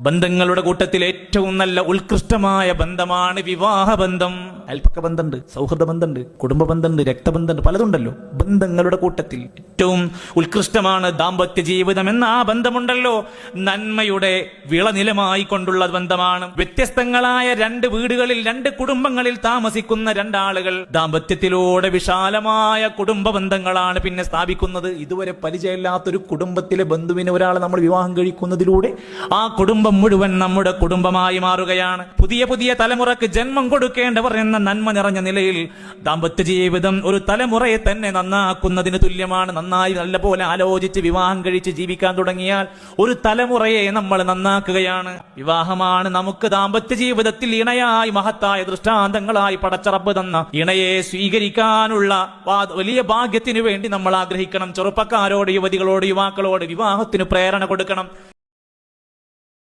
ബന്ധങ്ങളുടെ കൂട്ടത്തിൽ ഏറ്റവും നല്ല ഉത്കൃഷ്ടമായ ബന്ധമാണ് വിവാഹബന്ധം. അയൽപ്പക്ക ബന്ധമുണ്ട് സൗഹൃദ ബന്ധമുണ്ട് കുടുംബ ബന്ധമുണ്ട് രക്തബന്ധമുണ്ട് പലതുണ്ടല്ലോ. ബന്ധങ്ങളുടെ കൂട്ടത്തിൽ ഏറ്റവും ഉത്കൃഷ്ടമാണ് ദാമ്പത്യ ജീവിതം എന്ന ആ ബന്ധമുണ്ടല്ലോ. നന്മയുടെ വിളനിലമായി കൊണ്ടുള്ള ബന്ധമാണ്. വ്യത്യസ്തങ്ങളായ രണ്ട് വീടുകളിൽ രണ്ട് കുടുംബങ്ങളിൽ താമസിക്കുന്ന രണ്ടാളുകൾ ദാമ്പത്യത്തിലൂടെ വിശാലമായ കുടുംബ ബന്ധങ്ങളാണ് പിന്നെ സ്ഥാപിക്കുന്നത്. ഇതുവരെ പരിചയമില്ലാത്തൊരു കുടുംബത്തിലെ ബന്ധുവിനെ ഒരാളെ നമ്മൾ വിവാഹം കഴിക്കുന്നതിലൂടെ ആ കുടുംബം മുഴുവൻ നമ്മുടെ കുടുംബമായി മാറുകയാണ്. പുതിയ പുതിയ തലമുറയ്ക്ക് ജന്മം കൊടുക്കേണ്ടവർ എന്ന നന്മ നിറഞ്ഞ നിലയിൽ ദാമ്പത്യ ജീവിതം ഒരു തലമുറയെ തന്നെ നന്നാക്കുന്നതിന് തുല്യമാണ്. നന്നായി നല്ലപോലെ ആലോചിച്ച് വിവാഹം കഴിച്ച് ജീവിക്കാൻ തുടങ്ങിയാൽ ഒരു തലമുറയെ നമ്മൾ നന്നാക്കുകയാണ്. വിവാഹമാണ് നമുക്ക് ദാമ്പത്യ ജീവിതത്തിൽ ഇണയായി മഹത്തായ ദൃഷ്ടാന്തങ്ങളായി പടച്ചറപ്പ് തന്ന ഇണയെ സ്വീകരിക്കാനുള്ള വലിയ ഭാഗ്യത്തിനു വേണ്ടി നമ്മൾ ആഗ്രഹിക്കണം. ചെറുപ്പക്കാരോട് യുവതികളോട് യുവാക്കളോട് വിവാഹത്തിന് പ്രേരണ കൊടുക്കണം.